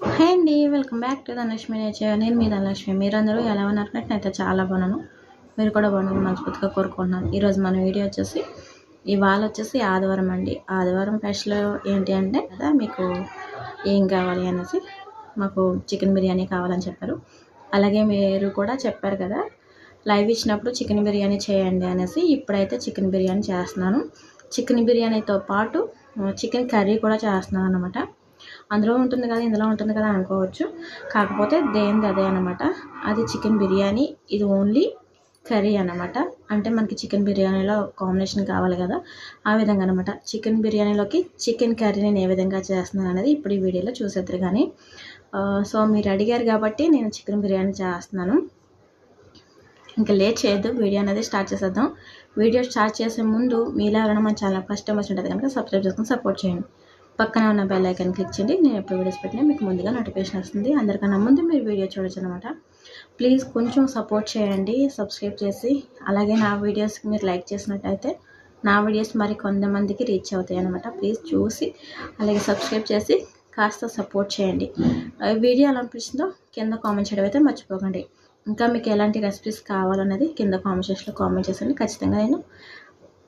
Hi అండి welcome back to Dhanalakshmi Nature నేను మీ ధనలక్ష్మి మీరందరూ ఎలా ఉన్నారు? నేనైతే చాలా బాగున్నాను. మీరు కూడా బాగున్నాను మనస్ఫూర్తిగా కోరుకుంటున్నాను. ఈరోజు మన వీడియో వచ్చేసి ఇవాళ వచ్చేసి ఆదివారం అండి. ఆదివారం స్పెషల్ ఏంటి అంటే కదా మీకు ఏం కావాలి అనేసి మాకు చికెన్ బిర్యానీ కావాలని చెప్పారు. అలాగే మీరు కూడా చెప్పారు కదా లైవ్ ఇచ్చినప్పుడు చికెన్ బిర్యానీ చేయండి అనేసి ఇప్పుడైతే చికెన్ బిర్యానీ చేస్తున్నాను. చికెన్ బిర్యానీతో పాటు చికెన్ కర్రీ కూడా చేస్తున్నాను అనమాట అందులో ఉంటుంది కదా ఇందులో ఉంటుంది కదా అనుకోవచ్చు. కాకపోతే దేనిది అదే అనమాట అది చికెన్ బిర్యానీ ఇది ఓన్లీ కర్రీ అనమాట అంటే మనకి చికెన్ బిర్యానీలో కాంబినేషన్ కావాలి కదా ఆ విధంగా అనమాట చికెన్ బిర్యానీలోకి చికెన్ కర్రీ నేను ఏ విధంగా చేస్తున్నాను అనేది ఇప్పుడు ఈ వీడియోలో చూసేద్దరు కానీ సో మీరు అడిగారు కాబట్టి నేను చికెన్ బిర్యానీ చేస్తున్నాను. ఇంకా లేట్ చేయొద్దు వీడియో అనేది స్టార్ట్ చేసేద్దాం. వీడియో స్టార్ట్ చేసే ముందు మీలో ఎవరైనా మన ఛానల్ ఫస్ట్ టైం వచ్చి ఉంటుంది కనుక సబ్స్క్రైబ్ చేసుకుని సపోర్ట్ చేయండి. పక్కన ఉన్న బెల్ ఐకాన్ క్లిక్ చేయండి. నేను ఎప్పుడు వీడియోస్ పెట్టినా మీకు ముందుగా నోటిఫికేషన్ వస్తుంది. అందరికన్నా ముందు మీరు వీడియో చూడొచ్చు అనమాట ప్లీజ్ కొంచెం సపోర్ట్ చేయండి సబ్స్క్రైబ్ చేసి. అలాగే నా వీడియోస్కి మీరు లైక్ చేసినట్టయితే నా వీడియోస్ మరి కొంతమందికి రీచ్ అవుతాయి అనమాట ప్లీజ్ చూసి అలాగే సబ్స్క్రైబ్ చేసి కాస్త సపోర్ట్ చేయండి. వీడియో ఎలా అనిపించిందో కింద కామెంట్ చేయడం అయితే మర్చిపోకండి. ఇంకా మీకు ఎలాంటి రెసిపీస్ కావాలనేది కింద కామెంట్ సెక్షన్లో కామెంట్ చేసండి ఖచ్చితంగా నేను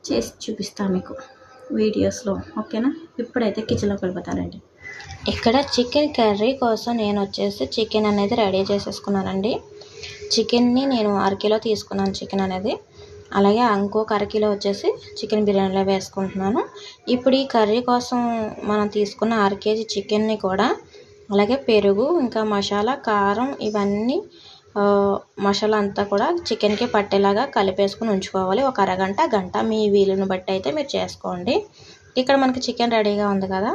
చేసి చూపిస్తాను మీకు. వీడియోస్లో ఓకేనా? ఇప్పుడైతే కిచెన్లోకి వెళ్ళిపోతానండి. ఇక్కడ చికెన్ కర్రీ కోసం నేను వచ్చేసి చికెన్ అనేది రెడీ చేసేసుకున్నానండి. చికెన్ని నేను అరకిలో తీసుకున్నాను చికెన్ అనేది. అలాగే ఇంకొక అరకిలో వచ్చేసి చికెన్ బిర్యానీలో వేసుకుంటున్నాను. ఇప్పుడు ఈ కర్రీ కోసం మనం తీసుకున్న అర కేజీ చికెన్ని కూడా అలాగే పెరుగు ఇంకా మసాలా కారం ఇవన్నీ మసాలా అంతా కూడా చికెన్కి పట్టేలాగా కలిపేసుకుని ఉంచుకోవాలి. ఒక అరగంట గంట మీ వీలుని బట్టి అయితే మీరు చేసుకోండి. ఇక్కడ మనకి చికెన్ రెడీగా ఉంది కదా?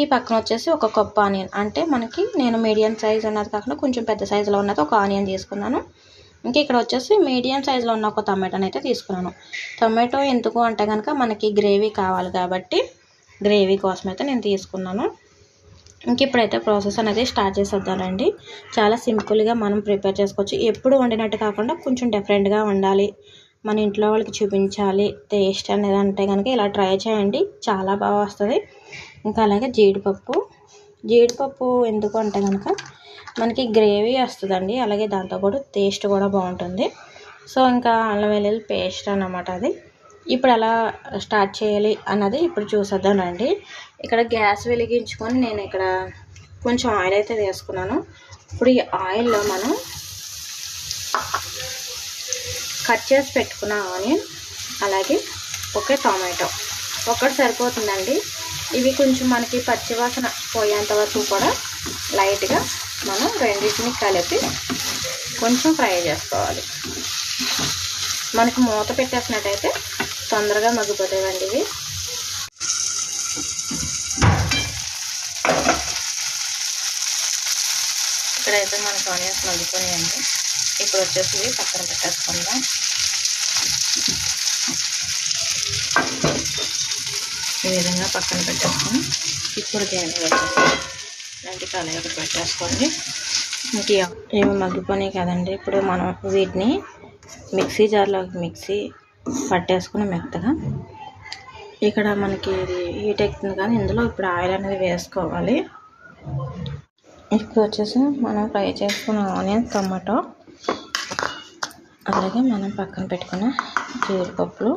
ఈ పక్కన వచ్చేసి ఒక కప్పు ఆనియన్. అంటే మనకి నేను మీడియం సైజ్ ఉన్నది కాకుండా కొంచెం పెద్ద సైజులో ఉన్నది ఒక ఆనియన్ తీసుకున్నాను. ఇంకా ఇక్కడ వచ్చేసి మీడియం సైజులో ఉన్న ఒక టమాటోని అయితే తీసుకున్నాను. టమాటో ఎందుకు అంటే కనుక మనకి గ్రేవీ కావాలి కాబట్టి గ్రేవీ కోసం అయితే నేను తీసుకున్నాను. ఇంక ఇప్పుడైతే ప్రాసెస్ అనేది స్టార్ట్ చేసేద్దానండి చాలా సింపుల్గా మనం ప్రిపేర్ చేసుకోవచ్చు. ఎప్పుడు వండినట్టు కాకుండా కొంచెం డిఫరెంట్గా వండాలి. మన ఇంట్లో వాళ్ళకి చూపించాలి. టేస్ట్ అనేది అంటే కనుక ఇలా ట్రై చేయండి. చాలా బాగా వస్తుంది. ఇంకా అలాగే జీడిపప్పు. జీడిపప్పు ఎందుకు అంటే కనుక మనకి గ్రేవీ వస్తుందండి. అలాగే దాంతోపాటు టేస్ట్ కూడా బాగుంటుంది. సో ఇంకా అల్లం వెల్లుల్లి పేస్ట్ అనమాట అది. ఇప్పుడు ఎలా స్టార్ట్ చేయాలి అన్నది ఇప్పుడు చూసేద్దానండి ఇక్కడ గ్యాస్ వెలిగించుకొని నేను ఇక్కడ కొంచెం ఆయిల్ అయితే వేసుకున్నాను. ఇప్పుడు ఈ ఆయిల్లో మనం కట్ చేసి పెట్టుకున్న ఆనియన్ అలాగే ఒకే టమాటో ఒకటి సరిపోతుందండి. ఇవి కొంచెం మనకి పచ్చివాసన పోయేంత వరకు కూడా లైట్గా మనం రెండింటిని కలిపి కొంచెం ఫ్రై చేసుకోవాలి. మనకి మూత పెట్టేసినట్టయితే తొందరగా మగ్గిపోతాయండి ఇవి. ఇక్కడైతే మనకు ఆనియన్స్ మగ్గిపోయాయండి ఇప్పుడు వచ్చేసి ఇవి పక్కన పెట్టేసుకుందాం. ఈ విధంగా పక్కన పెట్టేస్తాం ఇప్పుడు దేని వచ్చేసి ఇలాంటి కలర్ పెట్టేసుకోండి. ఇంక ఏమి మగ్గిపోయినాయి కదండి. ఇప్పుడు మనం వీటిని మిక్సీ జార్లోకి మిక్సీ పట్టేసుకుని మెత్తగా. ఇక్కడ మనకి ఇది హీట్ ఎక్కుతుంది కానీ ఇందులో ఇప్పుడు ఆయిల్ అనేది వేసుకోవాలి. ఇప్పుడు వచ్చేసి మనం ఫ్రై చేసుకున్న ఆనియన్ టమాటో అలాగే మనం పక్కన పెట్టుకున్న జీడిపప్పులు.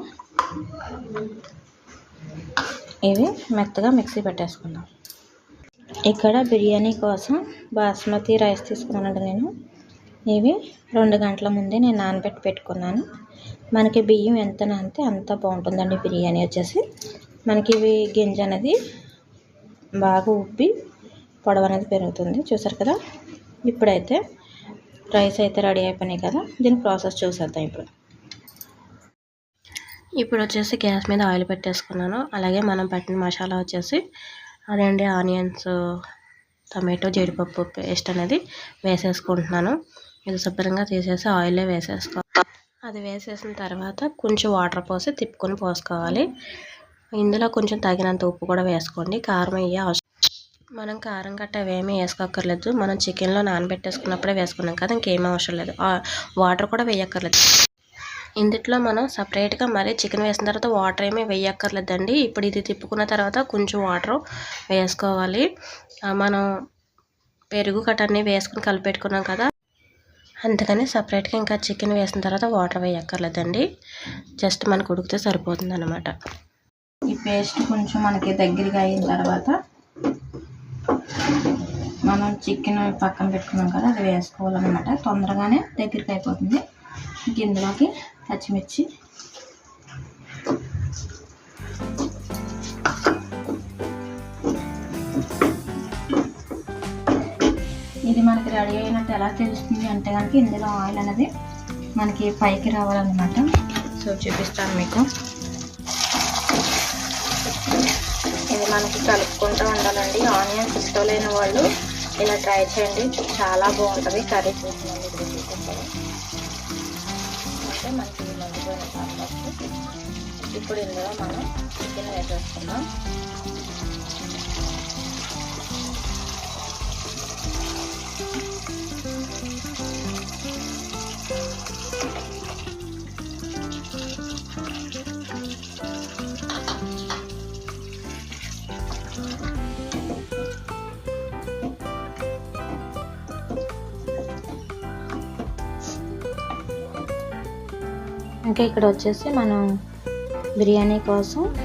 ఇవి మెత్తగా మిక్సీ పెట్టేసుకుందాం. ఇక్కడ బిర్యానీ కోసం బాస్మతి రైస్ తీసుకున్నానండి నేను. ఇవి రెండు గంటల ముందే నేను నానబెట్టి పెట్టుకున్నాను. మనకి బియ్యం ఎంత నానితే అంత బాగుంటుందండి బిర్యానీ వచ్చేసి. మనకి ఇవి గింజ అనేది బాగా ఉబ్బి పొడవు అనేది పెరుగుతుంది. చూసారు కదా? ఇప్పుడైతే రైస్ అయితే రెడీ అయిపోయినాయి కదా? దీని ప్రాసెస్ చూసేద్దాం ఇప్పుడు. ఇప్పుడు వచ్చేసి గ్యాస్ మీద ఆయిల్ పెట్టేసుకున్నాను. అలాగే మనం పట్టిన మసాలా వచ్చేసి అదండి ఆనియన్స్ టమాటో జీడిపప్పు పేస్ట్ అనేది వేసేసుకుంటున్నాను. ఇది శుభ్రంగా తీసేసి ఆయిలే వేసేసుకోవాలి అది వేసేసిన తర్వాత కొంచెం వాటర్ పోసి తిప్పుకొని పోసుకోవాలి. ఇందులో కొంచెం తగినంత ఉప్పు కూడా వేసుకోండి. కారం అయ్యే అవసరం మనం కారం గట్ట ఏమీ వేసుకోక్కర్లేదు. మనం చికెన్లో నానబెట్టేసుకున్నప్పుడే వేసుకున్నాం కదా ఇంకేమీ అవసరం లేదు. వాటర్ కూడా వేయక్కర్లేదు. ఇందులో మనం సపరేట్గా మరీ చికెన్ వేసిన తర్వాత వాటర్ ఏమీ వేయక్కర్లేదండి. ఇప్పుడు ఇది తిప్పుకున్న తర్వాత కొంచెం వాటర్ వేసుకోవాలి. మనం పెరుగు కట్టన్నీ వేసుకుని కలిపెట్టుకున్నాం కదా అందుకని సపరేట్గా ఇంకా చికెన్ వేసిన తర్వాత వాటర్ వేయక్కర్లేదండి. జస్ట్ మనకు ఉడికితే సరిపోతుంది అనమాట ఈ పేస్ట్ కొంచెం మనకి దగ్గరగా అయిన తర్వాత మనం చికెన్ పక్కన పెట్టుకున్నాం కదా అది వేసుకోవాలన్నమాట. తొందరగానే దగ్గరికి అయిపోతుంది. ఇంక ఇందులోకి పచ్చిమిర్చి ఇది మనకి రెడీ అయినట్టు ఎలా తెలుస్తుంది అంటే కనుక ఇందులో ఆయిల్ అనేది మనకి పైకి రావాలన్నమాట. సో చూపిస్తాను మీకు. ఇది మనకి కలుపుకుంటూ ఉండాలండి. ఆనియన్స్ ఇష్టం లేని వాళ్ళు ఇలా ట్రై చేయండి. చాలా బాగుంటుంది కర్రీ చూసినండి అంటే మనకి ఇప్పుడు ఇందులో మనం చికెన్ వేసేసుకుందాం. ఇంకా ఇక్కడ వచ్చేసి మనం బిర్యానీ కోసం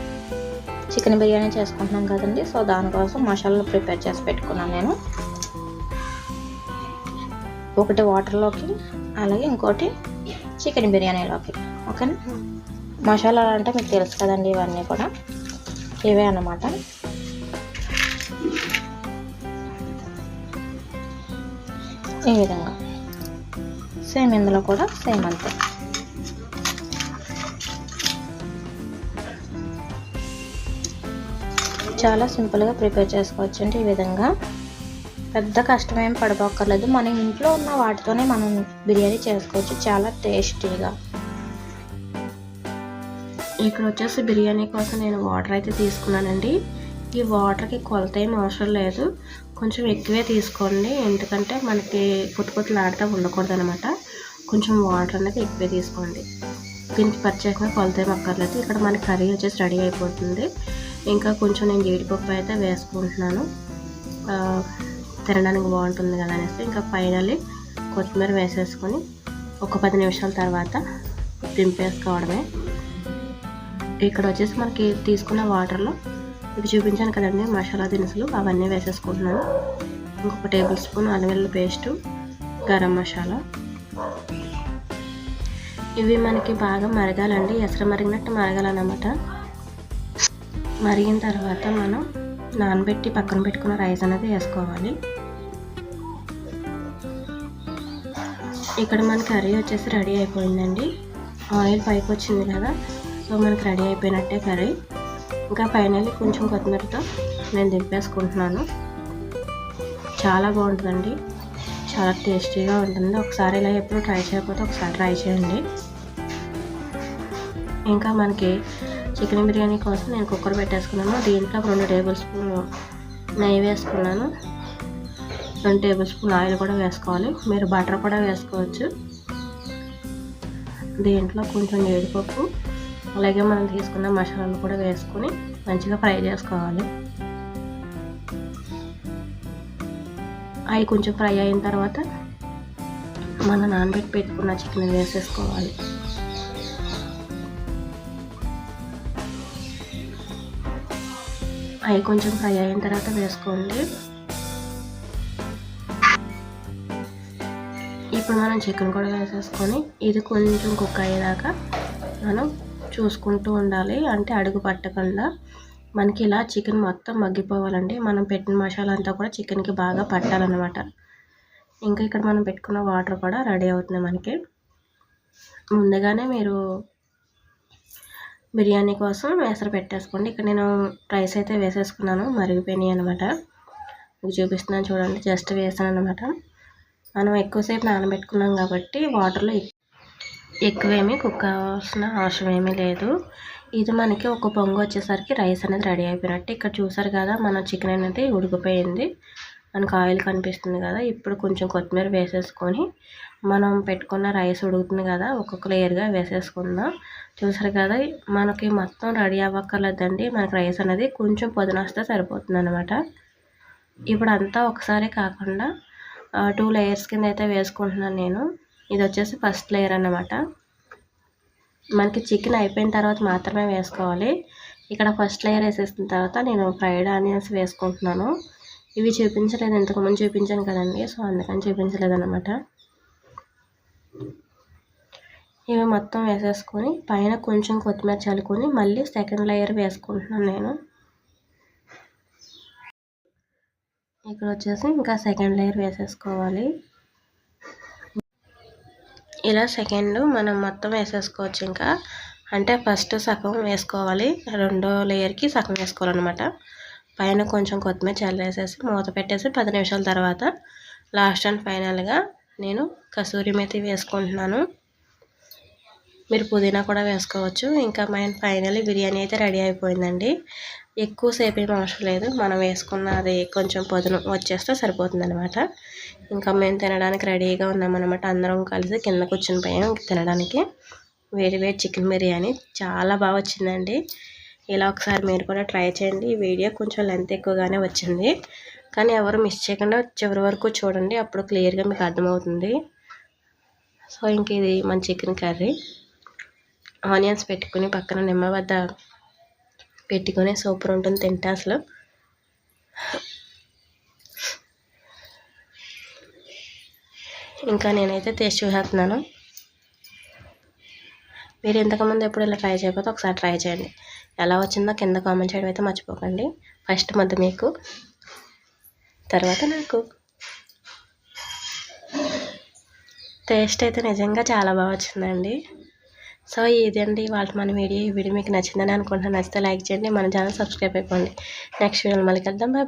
చికెన్ బిర్యానీ చేసుకుంటున్నాం కదండి. సో దానికోసం మసాలాలు ప్రిపేర్ చేసి పెట్టుకున్నాను నేను. ఒకటి వాటర్లోకి అలాగే ఇంకోటి చికెన్ బిర్యానీలోకి. ఓకేనా? మసాలాలు అంటే మీకు తెలుసు కదండి ఇవన్నీ కూడా. ఇవే అన్నమాట. ఈ విధంగా. సేమ్ ఇందులో కూడా సేమ్ అంతే. చాలా సింపుల్గా ప్రిపేర్ చేసుకోవచ్చు అంటే ఈ విధంగా. పెద్ద కష్టమేం పడబోక్కర్లేదు. మన ఇంట్లో ఉన్న వాటితోనే మనం బిర్యానీ చేసుకోవచ్చు. చాలా టేస్టీగా. ఇక్కడ వచ్చేసి బిర్యానీ కోసం నేను వాటర్ అయితే తీసుకున్నానండి. ఈ వాటర్కి కొలత ఏం అవసరం లేదు. కొంచెం ఎక్కువే తీసుకోండి. ఎందుకంటే మనకి పొత్తు పొత్తులాడితే ఉండకూడదు అనమాట కొంచెం వాటర్ అనేది ఎక్కువే తీసుకోండి. దీనికి ప్రత్యేకంగా కొలత ఏం అక్కర్లేదు. ఇక్కడ మన కర్రీ వచ్చేసి రెడీ అయిపోతుంది. ఇంకా కొంచెం నేను జీడిపప్పు అయితే వేసుకుంటున్నాను. తినడానికి బాగుంటుంది కదా అనేసి ఇంకా ఫైనల్లీ కొత్తిమీర వేసేసుకొని ఒక పది నిమిషాల తర్వాత దింపేసుకోవడమే. ఇక్కడ వచ్చేసి మనకి తీసుకున్న వాటర్లో ఇవి చూపించాను కదండి మసాలా దినుసులు అవన్నీ వేసేసుకుంటున్నాను. ఇంకొక టేబుల్ స్పూన్ అల్లం పేస్టు గరం మసాలా. ఇవి మనకి బాగా మరగాలండి ఎసర మరిగినట్టు మరగాలన్నమాట. మరిగిన తర్వాత మనం నానబెట్టి పక్కన పెట్టుకున్న రైస్ అనేది వేసుకోవాలి. ఇక్కడ మన కర్రీ వచ్చేసి రెడీ అయిపోయిందండి. ఆయిల్ పైకి వచ్చింది కదా సో మనకి రెడీ అయిపోయినట్టే కర్రీ. ఇంకా ఫైనల్లీ కొంచెం కొత్తిమీరతో నేను దింపేసుకుంటున్నాను. చాలా బాగుంటుందండి. చాలా టేస్టీగా ఉంటుంది. ఒకసారి ఇలా ఎప్పుడు ట్రై చేయకపోతే ఒకసారి ట్రై చేయండి. ఇంకా మనకి చికెన్ బిర్యానీ కోసం నేను కుక్కర్ పెట్టేసుకున్నాను. దీంట్లో రెండు టేబుల్ స్పూన్ నెయ్యి వేసుకున్నాను. రెండు టేబుల్ స్పూన్ ఆయిల్ కూడా వేసుకోవాలి. మీరు బటర్ కూడా వేసుకోవచ్చు. దీంట్లో కొంచెం జీడిపప్పు అలాగే మనం తీసుకున్న మసాలాలు కూడా వేసుకొని మంచిగా ఫ్రై చేసుకోవాలి. అవి కొంచెం ఫ్రై అయిన తర్వాత మనం నానబెట్టి పెట్టుకున్న చికెన్ వేసేసుకోవాలి. అవి కొంచెం ఫ్రై అయిన తర్వాత వేసుకోండి. ఇప్పుడు మనం చికెన్ కూడా వేసేసుకొని ఇది కొంచెం కుక్ అయ్యేదాకా మనం చూసుకుంటూ ఉండాలి. అంటే అడుగు పట్టకుండా మనకి ఇలా చికెన్ మొత్తం మగ్గిపోవాలండి. మనం పెట్టిన మసాలా అంతా కూడా చికెన్కి బాగా పట్టాలన్నమాట. ఇంకా ఇక్కడ మనం పెట్టుకున్న వాటర్ కూడా రెడీ అవుతుంది మనకి. ముందుగానే మీరు బిర్యానీ కోసం వేసర పెట్టేసుకోండి. ఇక్కడ నేను రైస్ అయితే వేసేసుకున్నాను మరిగిపోయినాయి అనమాట మీకు చూపిస్తున్నాను చూడండి జస్ట్ వేసాను అనమాట మనం ఎక్కువసేపు నానబెట్టుకున్నాం కాబట్టి వాటర్లో ఎక్కువేమీ కుక్ కావాల్సిన అవసరం ఏమీ లేదు. ఇది మనకి ఒక పొంగు వచ్చేసరికి రైస్ అనేది రెడీ అయిపోయినట్టు. ఇక్కడ చూసారు కదా మన చికెన్ అనేది ఉడికిపోయింది. మనకు ఆయిల్ కనిపిస్తుంది కదా ఇప్పుడు కొంచెం కొత్తిమీర వేసేసుకొని మనం పెట్టుకున్న రైస్ ఉడుకుతుంది కదా ఒక్కొక్క లేయర్గా వేసేసుకుందాం. చూసారు కదా మనకి మొత్తం రెడీ అవ్వక్కర్లేదండి మనకి రైస్ అనేది కొంచెం పొదనొస్తే సరిపోతుంది అనమాట ఇప్పుడు అంతా ఒకసారి కాకుండా టూ లేయర్స్ కింద అయితే వేసుకుంటున్నాను నేను. ఇది వచ్చేసి ఫస్ట్ లేయర్ అనమాట మనకి చికెన్ అయిపోయిన తర్వాత మాత్రమే వేసుకోవాలి. ఇక్కడ ఫస్ట్ లేయర్ వేసేసిన తర్వాత నేను ఫ్రైడ్ ఆనియన్స్ వేసుకుంటున్నాను. ఇవి చూపించలేదు ఇంతకుముందు చూపించాను కదండి సో అందుకని చూపించలేదు అనమాట ఇవి మొత్తం వేసేసుకొని పైన కొంచెం కొత్తిమీర చల్లుకొని మళ్ళీ సెకండ్ లేయర్ వేసుకుంటున్నాను నేను. ఇక్కడ వచ్చేసి ఇంకా సెకండ్ లేయర్ వేసేసుకోవాలి. ఇలా సెకండ్ మనం మొత్తం వేసేసుకోవచ్చు ఇంకా. అంటే ఫస్ట్ సగం వేసుకోవాలి రెండో లేయర్కి సగం వేసుకోవాలన్నమాట. పైన కొంచెం కొత్తిమీర చల్లేసేసి మూత పెట్టేసి పది నిమిషాల తర్వాత లాస్ట్ అండ్ ఫైనల్గా నేను కసూరి మెతి వేసుకుంటున్నాను. మీరు పుదీనా కూడా వేసుకోవచ్చు. ఇంకా మన ఫైనల్లీ బిర్యానీ అయితే రెడీ అయిపోయిందండి. ఎక్కువసేపు ఏం అవసరం లేదు. మనం వేసుకున్న అది కొంచెం పొదును వచ్చేస్తే సరిపోతుంది అనమాట ఇంకా మేము తినడానికి రెడీగా ఉన్నామన్నమాట. అందరం కలిసి కింద కూర్చుని పోయాం తినడానికి. వేడి వేడి చికెన్ బిర్యానీ చాలా బాగా వచ్చిందండి. ఇలా ఒకసారి మీరు కూడా ట్రై చేయండి. ఈ వీడియో కొంచెం లెంత్ ఎక్కువగానే వచ్చింది. కానీ ఎవరు మిస్ చేయకుండా చివరి వరకు చూడండి. అప్పుడు క్లియర్గా మీకు అర్థమవుతుంది. సో ఇంక ఇది మన చికెన్ కర్రీ. ఆనియన్స్ పెట్టుకుని పక్కన నిమ్మ వద్ద పెట్టుకుని సూపర్ ఉంటుంది తింటే అసలు. ఇంకా నేనైతే టేస్ట్ చూసేస్తున్నాను. మీరు ఇంతకుముందు ఎప్పుడు ఇలా ట్రై చేయకపోతే ఒకసారి ట్రై చేయండి. ఎలా వచ్చిందో కింద కామెంట్ చేయడం అయితే మర్చిపోకండి. ఫస్ట్ మధ్య మీకు తర్వాత నాకు. టేస్ట్ అయితే నిజంగా చాలా బాగా వచ్చిందండి. సో ఇదండి వాళ్ళ మన వీడియో. ఈ వీడియో మీకు నచ్చిందని అనుకుంటున్నాను. నచ్చితే లైక్ చేయండి. మన ఛానల్ సబ్స్క్రైబ్ అయిపోండి. నెక్స్ట్ వీడియోలో మళ్ళీ కలుద్దాం. బాయ్.